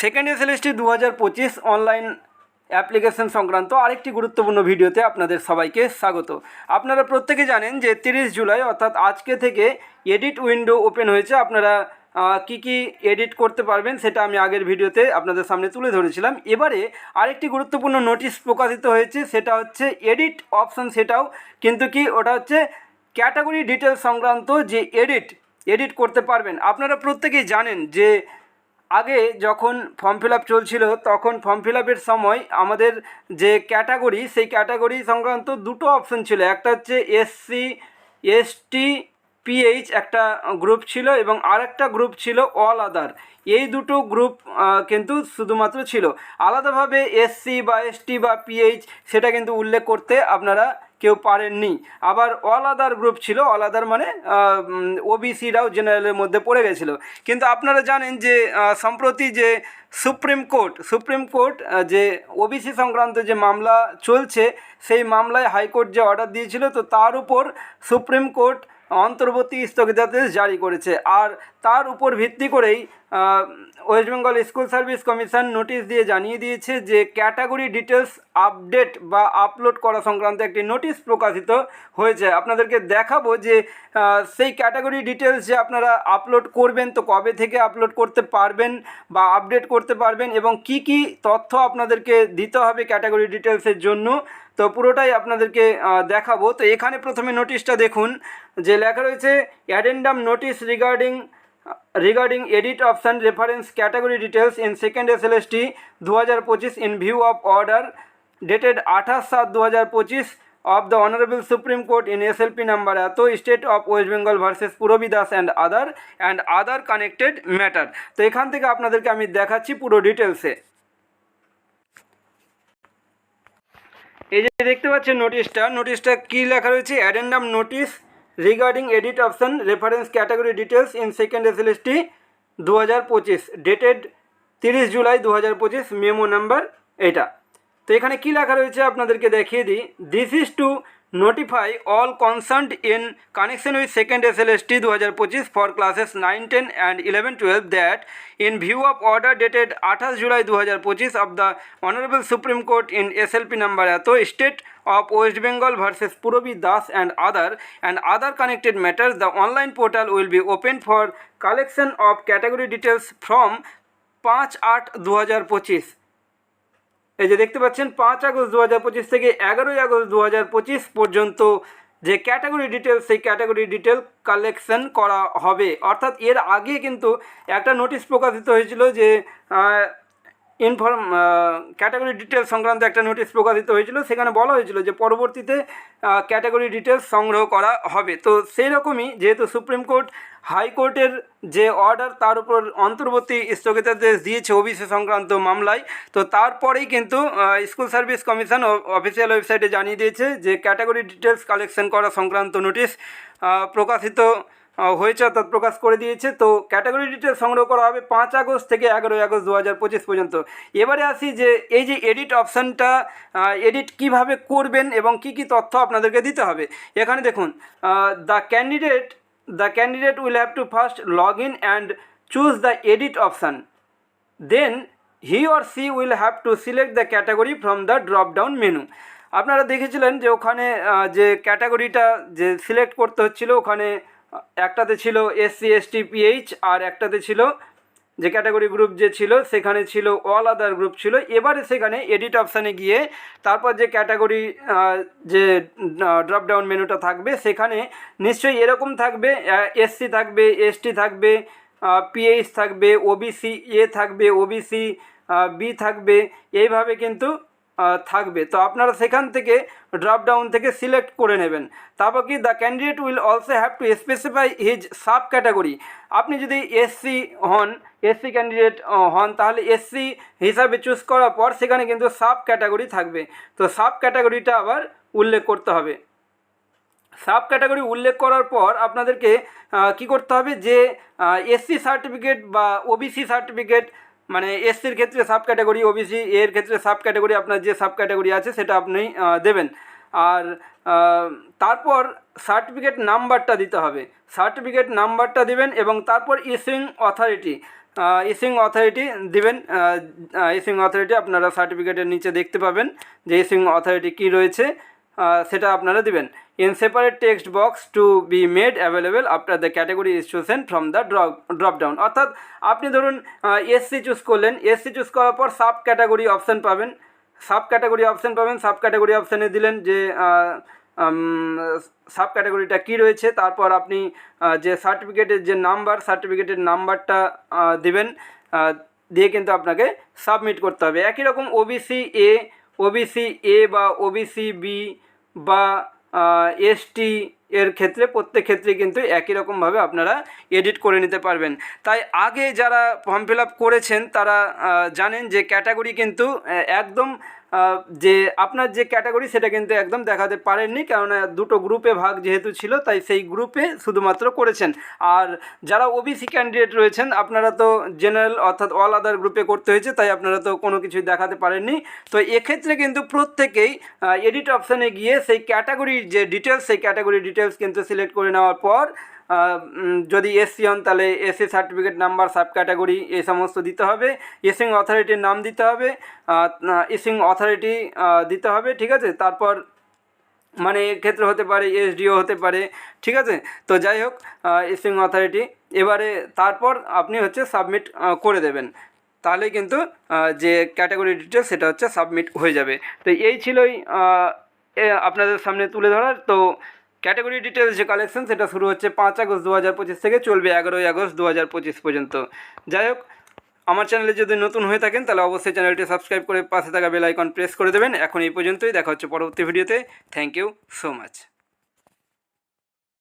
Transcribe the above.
Second year SLST দু হাজার পঁচিশ অনলাইন অ্যাপ্লিকেশন সংক্রান্ত আরেকটি গুরুত্বপূর্ণ ভিডিওতে আপনাদের সবাইকে স্বাগত। আপনারা প্রত্যেকে জানেন যে তিরিশ জুলাই অর্থাৎ আজকে থেকে এডিট উইন্ডো ওপেন হয়েছে। আপনারা কি কি এডিট করতে পারবেন সেটা আমি আগের ভিডিওতে আপনাদের সামনে তুলে ধরেছিলাম। এবারে আরেকটি গুরুত্বপূর্ণ নোটিশ প্রকাশিত হয়েছে, সেটা হচ্ছে এডিট অপশন সেটাও, কিন্তু কি ওটা হচ্ছে ক্যাটাগরি ডিটেলস সংক্রান্ত যে এডিট এডিট করতে পারবেন। আপনারা প্রত্যেকেই জানেন যে আগে যখন ফর্ম ফিল আপ চলছিল, তখন ফর্ম ফিল আপের সময় আমাদের যে ক্যাটাগরি সেই ক্যাটাগরি সংক্রান্ত দুটো অপশন ছিল। একটা হচ্ছে এসসি এসটি পিএইচ একটা গ্রুপ ছিল এবং আরেকটা গ্রুপ ছিল অল আদার এই দুটো গ্রুপ কিন্তু শুধুমাত্র ছিল। আলাদাভাবে এসসি বা এসটি বা পিএইচ সেটা কিন্তু উল্লেখ করতে আপনারা কেউ পারেননি। আবার অল আদার গ্রুপ ছিল অল আদার মানে ওবিসিরাও জেনারেলের মধ্যে পড়ে গেছিল। কিন্তু আপনারা জানেন যে সম্প্রতি যে সুপ্রিম কোর্ট সুপ্রিম কোর্ট যে ওবিসি সংক্রান্ত যে মামলা চলছে, সেই মামলায় হাইকোর্ট যে অর্ডার দিয়েছিল, তো তার উপর সুপ্রিম কোর্ট অন্তর্বর্তী স্থগিতাদেশ জারি করেছে। আর তার উপর ভিত্তি করেই West Bengal School Service Commission notice দিয়ে জানিয়ে দিয়েছে যে ক্যাটাগরি ডিটেলস আপডেট বা আপলোড করা সংক্রান্ত একটি নোটিশ প্রকাশিত হয়েছে। আপনাদেরকে দেখাবো যে সেই ক্যাটাগরি ডিটেলস যে আপনারা আপলোড করবেন, তো কবে থেকে আপলোড করতে পারবেন বা আপডেট করতে পারবেন এবং কি কি তথ্য আপনাদেরকে দিতে হবে ক্যাটাগরি ডিটেলসের জন্য তো পুরোটাই আপনাদেরকে দেখাবো। তো এখানে প্রথমে নোটিশটা দেখুন, যে লেখা রয়েছে addendum notice regarding regarding edit option reference category details in second S L S T দু হাজার পঁচিশ in view of order dated আঠাশ সাত দু হাজার পঁচিশ of the honourable Supreme Court in S L P number এত state of West Bengal versus Purabi Das and other and other connected matter তো এখান থেকে আপনাদেরকে আমি দেখাচ্ছি পুরো ডিটেলসে এই যে দেখতে পাচ্ছেন নোটিশটা নোটিশটা কী লেখা রয়েছে? Addendum notice regarding edit option reference category details in second S L S T দু হাজার পঁচিশ ডেটেড তিরিশ জুলাই দু হাজার পঁচিশ মেমো নাম্বার এটা। তো এখানে কী লেখা রয়েছে আপনাদেরকে দেখিয়ে দিই। This is to notify all concerned in connection with second S L S T দু হাজার পঁচিশ for classes nine ten and eleven twelve that in view of order dated আঠাশ জুলাই দু হাজার পঁচিশ of the honourable Supreme Court in S L P number এত state of West Bengal versus Purabi Das and other and other connected matters, the online portal will be open for collection of category details from পাঁচ আট দু হাজার পঁচিশ এই যে দেখতে পাচ্ছেন, পাঁচ আগস্ট দু হাজার পঁচিশ থেকে এগারোই আগস্ট দু হাজার পঁচিশ পর্যন্ত যে ক্যাটাগরি ডিটেল, সেই ক্যাটাগরি ডিটেল কালেকশন করা হবে। অর্থাৎ এর আগে কিন্তু একটা নোটিশ প্রকাশিত হয়েছিল যে ইনফর্ম ক্যাটাগরি ডিটেলস সংক্রান্ত একটা নোটিশ প্রকাশিত হয়েছিল। সেখানে বলা হয়েছিল যে পরবর্তীতে ক্যাটাগরি ডিটেলস সংগ্রহ করা হবে। তো সেই রকমই যেহেতু সুপ্রিম কোর্ট হাইকোর্টের যে অর্ডার তার উপর অন্তর্বর্তী স্থগিতাদেশ দিয়েছে ওবিসি সংক্রান্ত মামলায়। তো তারপরেই কিন্তু স্কুল সার্ভিস কমিশন অফিসিয়াল ওয়েবসাইটে জানিয়ে দিয়েছে যে ক্যাটাগরি ডিটেলস কালেকশন করা সংক্রান্ত নোটিশ প্রকাশিত হয়েছে, অর্থাৎ প্রকাশ করে দিয়েছে। তো ক্যাটাগরি ডিটেল সংগ্রহ করা হবে পাঁচ আগস্ট থেকে এগারোই আগস্ট দু হাজার পঁচিশ পর্যন্ত। এবারে আসি যে, এই যে এডিট অপশানটা এডিট কীভাবে করবেন এবং কি কি তথ্য আপনাদেরকে দিতে হবে। এখানে দেখুন the candidate the candidate will have to first log in and choose the edit option then he or she will have to select the category from the drop down menu আপনারা দেখেছিলেন যে ওখানে যে ক্যাটাগরিটা যে সিলেক্ট করতে হচ্ছিল, ওখানে একটাতে ছিল এসসি এসটি পিএইচ আর একটাতে ছিল যে ক্যাটাগরি গ্রুপ যে ছিল, সেখানে ছিল অল আদার গ্রুপ ছিল। এবারে সেখানে এডিট অপশানে গিয়ে তারপর যে ক্যাটাগরি যে ড্রপ ডাউন মেনুটা থাকবে, সেখানে নিশ্চয়ই এরকম থাকবে এসসি থাকবে এসটি থাকবে পিএইচ থাকবে ওবিসি এ থাকবে ওবিসি বি থাকবে। এইভাবে কিন্তু থাকবে। তো আপনারা সেখান থেকে ড্রপ ডাউন থেকে সিলেক্ট করে নেবেন। তারপর কি the candidate will also have to specify his subcategory আপনি যদি এসসি হন এসসি ক্যান্ডিডেট হন, তাহলে এসসি হিসাবে চুজ করার পর সেখানে কিন্তু সাব ক্যাটাগরি থাকবে। তো সাব ক্যাটাগরিটা আবার উল্লেখ করতে হবে। সাব ক্যাটাগরি উল্লেখ করার পর আপনাদেরকে কি করতে হবে যে এসসি সার্টিফিকেট বা ওবিসি সার্টিফিকেট মানে এসসির ক্ষেত্রে সাব ক্যাটাগরি ওবিসি এর ক্ষেত্রে সাব ক্যাটাগরি আপনার যে সাব ক্যাটাগরি আছে সেটা আপনি দেবেন। আর তারপর সার্টিফিকেট নাম্বারটা দিতে হবে। সার্টিফিকেট নাম্বারটা দেবেন এবং তারপর ইস্যুইং অথরিটি ইসিং অথরিটি দিবেন ইসিং অথরিটি আপনারা সার্টিফিকেটের নিচে দেখতে পাবেন যে ইসিং অথরিটি কী রয়েছে সেটা আপনারা দিবেন। Separate text box to be made available after the category is chosen from the drop drop down অর্থাৎ আপনি ধরুন এসসি চুজ করলেন। এসসি চুজ করার পর সাব ক্যাটাগরি অপশান পাবেন। সাব ক্যাটাগরি অপশান পাবেন। সাব ক্যাটাগরি অপশানে দিলেন যে সাব ক্যাটাগরিটা কী রয়েছে। তারপর আপনি যে সার্টিফিকেটের যে নাম্বার সার্টিফিকেটের নাম্বারটা দিবেন দিয়ে কিন্তু আপনাকে সাবমিট করতে হবে। একই রকম ওবিসি এ ওবিসি এ বা ওবিসি বি বা এসটি এর ক্ষেত্রে প্রত্যেক ক্ষেত্রে কিন্তু একই রকমভাবে আপনারা এডিট করে নিতে পারবেন। তাই আগে যারা ফর্ম ফিল করেছেন তারা জানেন যে ক্যাটাগরি কিন্তু একদম যে আপনার যে ক্যাটাগরি সেটা কিন্তু একদম দেখাতে পারেননি, কেননা দুটো গ্রুপে ভাগ যেহেতু ছিল, তাই সেই গ্রুপে শুধুমাত্র করেছেন। আর যারা ওবিসি ক্যান্ডিডেট রয়েছেন, আপনারা তো জেনারেল অর্থাৎ অল আদার গ্রুপে করতে হয়েছে, তাই আপনারা তো কোনো কিছুই দেখাতে পারেননি। তো এক্ষেত্রে কিন্তু প্রত্যেকেই এডিট অপশানে গিয়ে সেই ক্যাটাগরির যে ডিটেলস সেই ক্যাটাগরি ডিটেলস কিন্তু সিলেক্ট করে নেওয়ার পর যদি এসসি হন, তাহলে SC certificate number sub category এই সমস্ত দিতে হবে। ইসিং অথরিটির নাম দিতে হবে। ইসিং অথরিটি দিতে হবে, ঠিক আছে? তারপর মানে এক্ষেত্রে হতে পারে এসডিও হতে পারে, ঠিক আছে? তো যাই হোক ইসিং অথরিটি এবারে তারপর আপনি হচ্ছে সাবমিট করে দেবেন। তাহলে কিন্তু যে ক্যাটাগরি ডিটেলস সেটা হচ্ছে সাবমিট হয়ে যাবে। তো এই ছিলই আপনাদের সামনে তুলে ধরার। তো ক্যাটাগরি ডিটেলস যে কালেকশন, সেটা শুরু হচ্ছে পাঁচ আগস্ট দু হাজার পঁচিশ থেকে চলবে এগারোই আগস্ট দু হাজার পঁচিশ পর্যন্ত। যাই হোক, আমার চ্যানেলে যদি নতুন হয়ে থাকেন, তাহলে অবশ্যই চ্যানেলটি সাবস্ক্রাইব করে পাশে থাকা বেল আইকন প্রেস করে দেবেন। এখন এই পর্যন্তই, দেখা হচ্ছে পরবর্তী ভিডিওতে। Thank you so much.